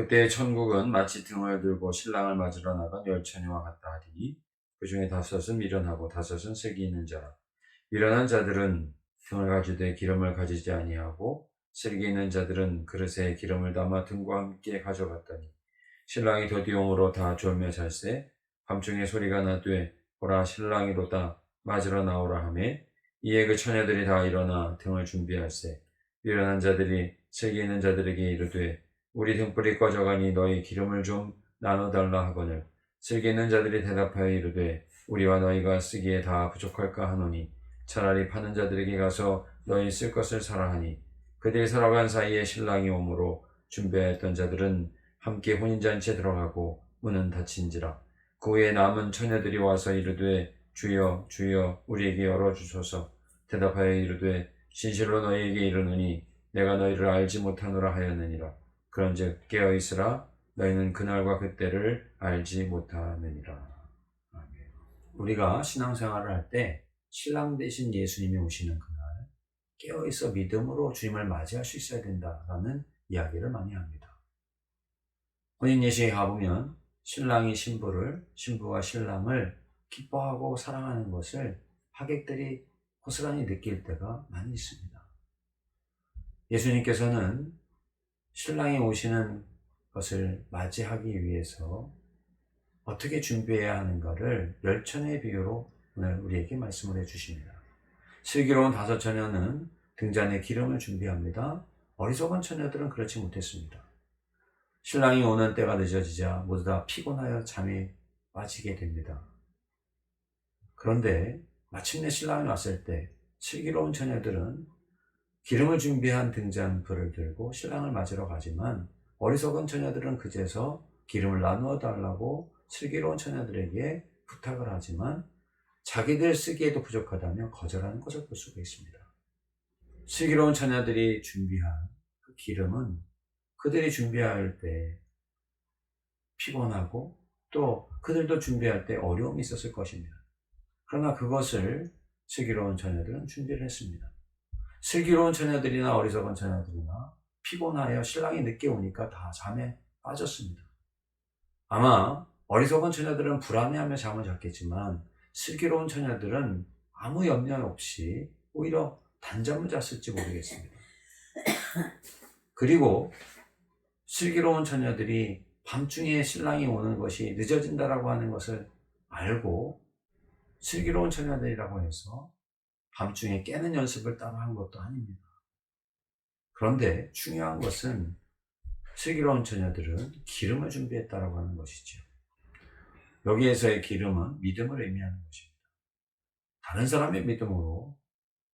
그때 천국은 마치 등을 들고 신랑을 맞으러 나간 열처녀와 같다 하리. 그 중에 다섯은 미련하고 다섯은 색이 있는 자라. 미련한 자들은 등을 가지되 기름을 가지지 아니하고 색이 있는 자들은 그릇에 기름을 담아 등과 함께 가져갔더니 신랑이 더디용으로 다 졸며 살세 밤중에 소리가 나되 보라 신랑이로다 맞으러 나오라 하매 이에 그 처녀들이 다 일어나 등을 준비할세 미련한 자들이 색이 있는 자들에게 이르되 우리 등불이 꺼져가니 너희 기름을 좀 나눠달라 하거늘. 슬기 있는 자들이 대답하여 이르되 우리와 너희가 쓰기에 다 부족할까 하노니 차라리 파는 자들에게 가서 너희 쓸 것을 사라 하니. 그들이 살아간 사이에 신랑이 오므로 준비하였던 자들은 함께 혼인잔치에 들어가고 문은 닫힌지라. 그 후에 남은 처녀들이 와서 이르되 주여 주여 우리에게 열어주소서. 대답하여 이르되 진실로 너희에게 이르노니 내가 너희를 알지 못하노라 하였느니라 그런즉 깨어 있으라 너희는 그날과 그때를 알지 못하느니라. 우리가 신앙생활을 할 때 신랑 대신 예수님이 오시는 그날 깨어 있어 믿음으로 주님을 맞이할 수 있어야 된다라는 이야기를 많이 합니다. 혼인 예식에 가보면 신랑이 신부를 신부가 신랑을 기뻐하고 사랑하는 것을 하객들이 고스란히 느낄 때가 많이 있습니다. 예수님께서는 신랑이 오시는 것을 맞이하기 위해서 어떻게 준비해야 하는가를 열천의 비유로 오늘 우리에게 말씀을 해주십니다. 슬기로운 다섯 처녀는 등잔에 기름을 준비합니다. 어리석은 처녀들은 그렇지 못했습니다. 신랑이 오는 때가 늦어지자 모두 다 피곤하여 잠에 빠지게 됩니다. 그런데 마침내 신랑이 왔을 때 슬기로운 처녀들은 기름을 준비한 등잔불을 들고 신랑을 맞으러 가지만 어리석은 처녀들은 그제서 기름을 나누어 달라고 슬기로운 처녀들에게 부탁을 하지만 자기들 쓰기에도 부족하다며 거절하는 것을 볼 수가 있습니다. 슬기로운 처녀들이 준비한 그 기름은 그들이 준비할 때 피곤하고 또 그들도 준비할 때 어려움이 있었을 것입니다. 그러나 그것을 슬기로운 처녀들은 준비를 했습니다. 슬기로운 처녀들이나 어리석은 처녀들이나 피곤하여 신랑이 늦게 오니까 다 잠에 빠졌습니다. 아마 어리석은 처녀들은 불안해하며 잠을 잤겠지만 슬기로운 처녀들은 아무 염려 없이 오히려 단잠을 잤을지 모르겠습니다. 그리고 슬기로운 처녀들이 밤중에 신랑이 오는 것이 늦어진다라고 하는 것을 알고 슬기로운 처녀들이라고 해서 밤중에 깨는 연습을 따로 한 것도 아닙니다. 그런데 중요한 것은 슬기로운 처녀들은 기름을 준비했다라고 하는 것이죠. 여기에서의 기름은 믿음을 의미하는 것입니다. 다른 사람의 믿음으로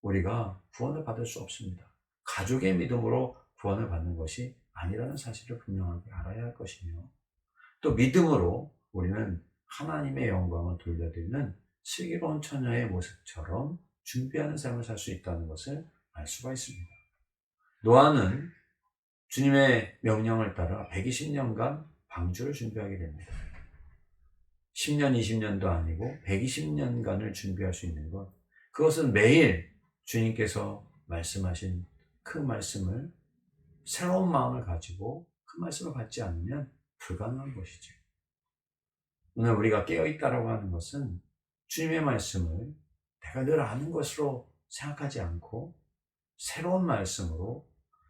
우리가 구원을 받을 수 없습니다. 가족의 믿음으로 구원을 받는 것이 아니라는 사실을 분명하게 알아야 할 것이며 또 믿음으로 우리는 하나님의 영광을 돌려드리는 슬기로운 처녀의 모습처럼 준비하는 삶을 살 수 있다는 것을 알 수가 있습니다. 노아는 주님의 명령을 따라 120년간 방주를 준비하게 됩니다. 10년, 20년도 아니고 120년간을 준비할 수 있는 것. 그것은 매일 주님께서 말씀하신 그 말씀을 새로운 마음을 가지고 그 말씀을 받지 않으면 불가능한 것이죠. 오늘 우리가 깨어있다라고 하는 것은 주님의 말씀을 내가 늘 아는 것으로 생각하지 않고 새로운 말씀으로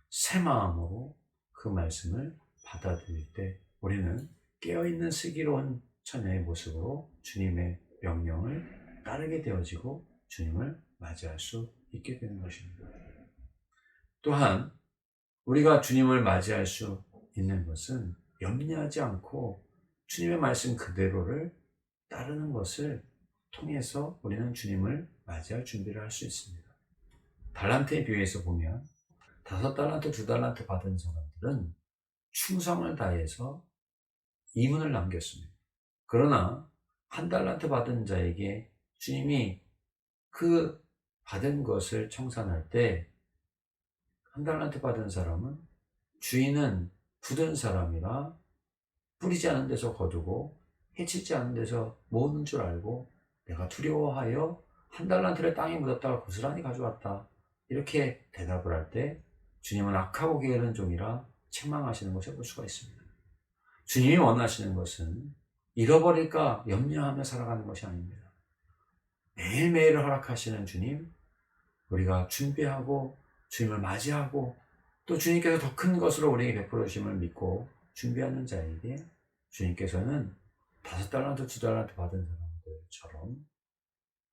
새 마음으로 그 말씀을 받아들일 때 우리는 깨어있는 슬기로운 처녀의 모습으로 주님의 명령을 따르게 되어지고 주님을 맞이할 수 있게 되는 것입니다. 또한 우리가 주님을 맞이할 수 있는 것은 염려하지 않고 주님의 말씀 그대로를 따르는 것을 통해서 우리는 주님을 맞이할 준비를 할 수 있습니다. 달란트의 비유에서 보면 다섯 달란트, 두 달란트 받은 사람들은 충성을 다해서 이문을 남겼습니다. 그러나 한 달란트 받은 자에게 주님이 그 받은 것을 청산할 때 한 달란트 받은 사람은 주인은 굳은 사람이라 뿌리지 않은 데서 거두고 해치지 않은 데서 모으는 줄 알고 내가 두려워하여 한 달란트를 땅에 묻었다가 고스란히 가져왔다. 이렇게 대답을 할 때 주님은 악하고 게으른 종이라 책망하시는 것을 볼 수가 있습니다. 주님이 원하시는 것은 잃어버릴까 염려하며 살아가는 것이 아닙니다. 매일매일 허락하시는 주님, 우리가 준비하고 주님을 맞이하고 또 주님께서 더 큰 것으로 우리에게 베풀어 주심을 믿고 준비하는 자에게 주님께서는 다섯 달란트, 두 달란트 받은 사람 들처럼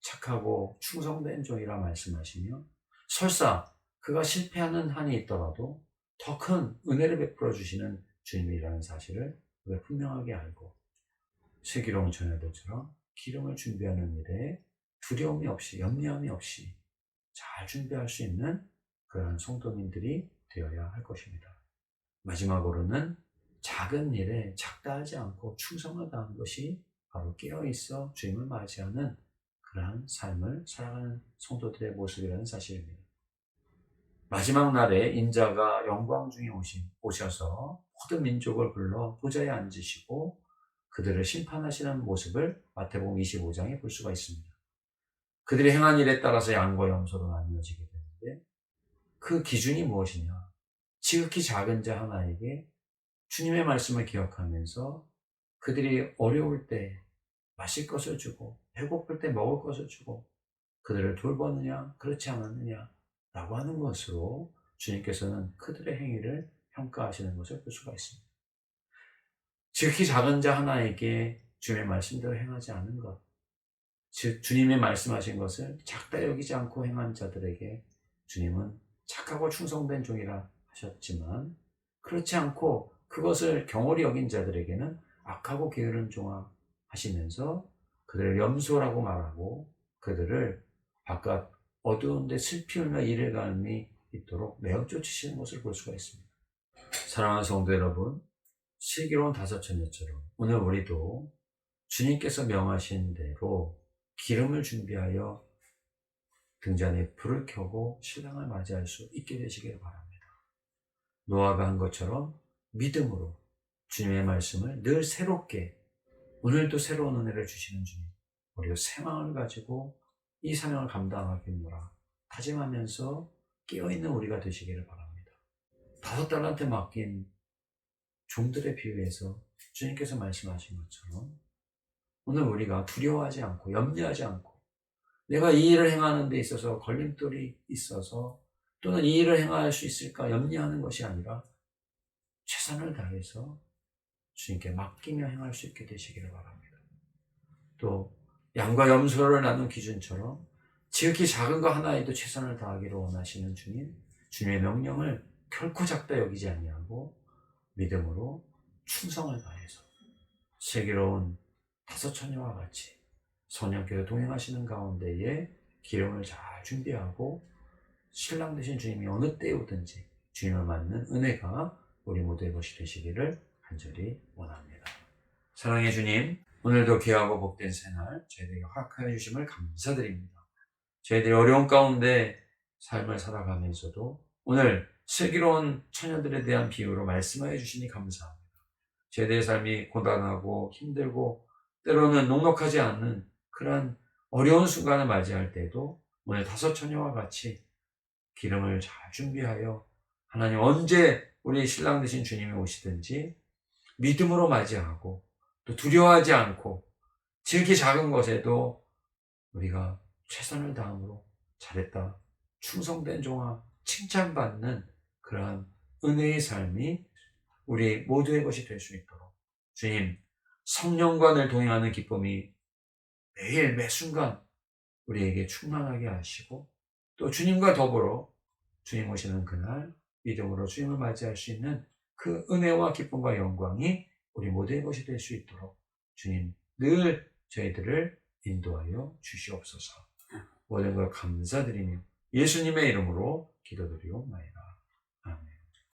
착하고 충성된 종이라 말씀하시며 설사 그가 실패하는 한이 있더라도 더 큰 은혜를 베풀어 주시는 주님이라는 사실을 우리가 분명하게 알고 슬기로운 처녀들처럼 기름을 준비하는 일에 두려움이 없이 염려함이 없이 잘 준비할 수 있는 그러한 성도님들이 되어야 할 것입니다. 마지막으로는 작은 일에 작다하지 않고 충성을 다한 것이 바로 깨어있어 주님을 맞이하는 그러한 삶을 살아가는 성도들의 모습이라는 사실입니다. 마지막 날에 인자가 영광 중에 오신, 오셔서 모든 민족을 불러 보좌에 앉으시고 그들을 심판하시는 모습을 마태복음 25장에 볼 수가 있습니다. 그들이 행한 일에 따라서 양과 염소로 나뉘어지게 되는데 그 기준이 무엇이냐? 지극히 작은 자 하나에게 주님의 말씀을 기억하면서 그들이 어려울 때 마실 것을 주고 배고플 때 먹을 것을 주고 그들을 돌보느냐 그렇지 않았느냐 라고 하는 것으로 주님께서는 그들의 행위를 평가하시는 것을 볼 수가 있습니다. 지극히 작은 자 하나에게 주님의 말씀대로 행하지 않은 것, 즉 주님의 말씀하신 것을 작다 여기지 않고 행한 자들에게 주님은 착하고 충성된 종이라 하셨지만 그렇지 않고 그것을 경홀히 여긴 자들에게는 악하고 게으른 종아 하시면서 그들을 염소라고 말하고 그들을 바깥 어두운데 슬피 울며 이를 가음이 있도록 매어 쫓으시는 것을 볼 수가 있습니다. 사랑하는 성도 여러분, 슬기로운 다섯 처녀처럼 오늘 우리도 주님께서 명하신 대로 기름을 준비하여 등잔에 불을 켜고 신랑을 맞이할 수 있게 되시길 바랍니다. 노아가 한 것처럼 믿음으로 주님의 말씀을 늘 새롭게 오늘도 새로운 은혜를 주시는 주님 우리도 새마음을 가지고 이 사명을 감당하겠노라 다짐하면서 깨어있는 우리가 되시기를 바랍니다. 다섯 달한테 맡긴 종들의 비유에서 주님께서 말씀하신 것처럼 오늘 우리가 두려워하지 않고 염려하지 않고 내가 이 일을 행하는 데 있어서 걸림돌이 있어서 또는 이 일을 행할 수 있을까 염려하는 것이 아니라 최선을 다해서 주님께 맡기며 행할 수 있게 되시기를 바랍니다. 또 양과 염소를 나눈 기준처럼 지극히 작은 거 하나에도 최선을 다하기를 원하시는 주님, 주님의 명령을 결코 작다 여기지 아니하고 믿음으로 충성을 다해서 슬기로운 다섯 처녀와 같이 선양교회 동행하시는 가운데에 기름을 잘 준비하고 신랑 되신 주님이 어느 때에 오든지 주님을 맞는 은혜가 우리 모두의 것이 되시기를 간절히 원합니다. 사랑의 주님, 오늘도 귀하고 복된 새날 저희들에게 허락하여 주심을 감사드립니다. 저희들이 어려운 가운데 삶을 살아가면서도 오늘 슬기로운 처녀들에 대한 비유로 말씀하여 주시니 감사합니다. 저희들의 삶이 고단하고 힘들고 때로는 녹록하지 않는 그러한 어려운 순간을 맞이할 때도 오늘 다섯 처녀와 같이 기름을 잘 준비하여 하나님 언제 우리 신랑 되신 주님이 오시든지 믿음으로 맞이하고 또 두려워하지 않고 지극히 작은 것에도 우리가 최선을 다함으로 잘했다. 충성된 종아 칭찬받는 그러한 은혜의 삶이 우리 모두의 것이 될 수 있도록 주님 성령과 늘 동행하는 기쁨이 매일 매 순간 우리에게 충만하게 하시고 또 주님과 더불어 주님 오시는 그날 믿음으로 주님을 맞이할 수 있는 그 은혜와 기쁨과 영광이 우리 모두의 것이 될 수 있도록 주님 늘 저희들을 인도하여 주시옵소서 모든 걸 감사드리며 예수님의 이름으로 기도드리옵나이다.